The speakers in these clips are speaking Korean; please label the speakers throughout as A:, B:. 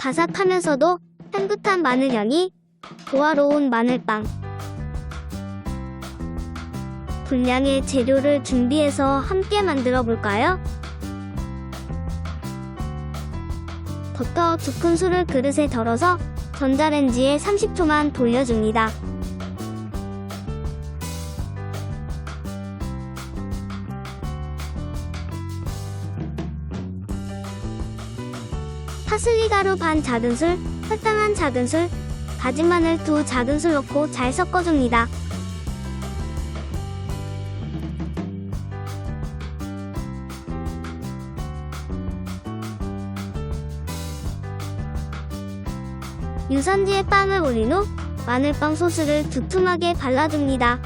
A: 바삭하면서도 향긋한 마늘향이 조화로운 마늘빵. 분량의 재료를 준비해서 함께 만들어 볼까요? 버터 2큰술을 그릇에 덜어서 전자레인지에 30초만 돌려줍니다. 파슬리 가루 반 작은술, 설탕 한 작은술, 다진 마늘 두 작은술 넣고 잘 섞어줍니다. 유산지에 빵을 올린 후 마늘빵 소스를 두툼하게 발라줍니다.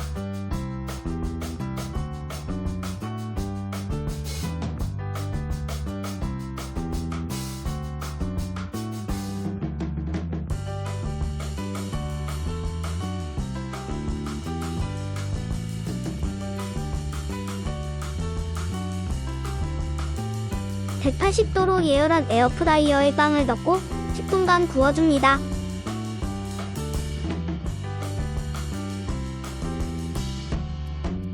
A: (180도로) 예열한 에어프라이어에 빵을 넣고 10분간 구워줍니다.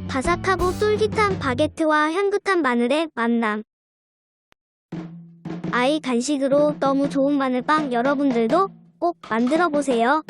A: 바삭하고 쫄깃한 바게트와 향긋한 마늘의 만남. 아이 간식으로 너무 좋은 마늘빵 여러분들도 꼭 만들어 보세요.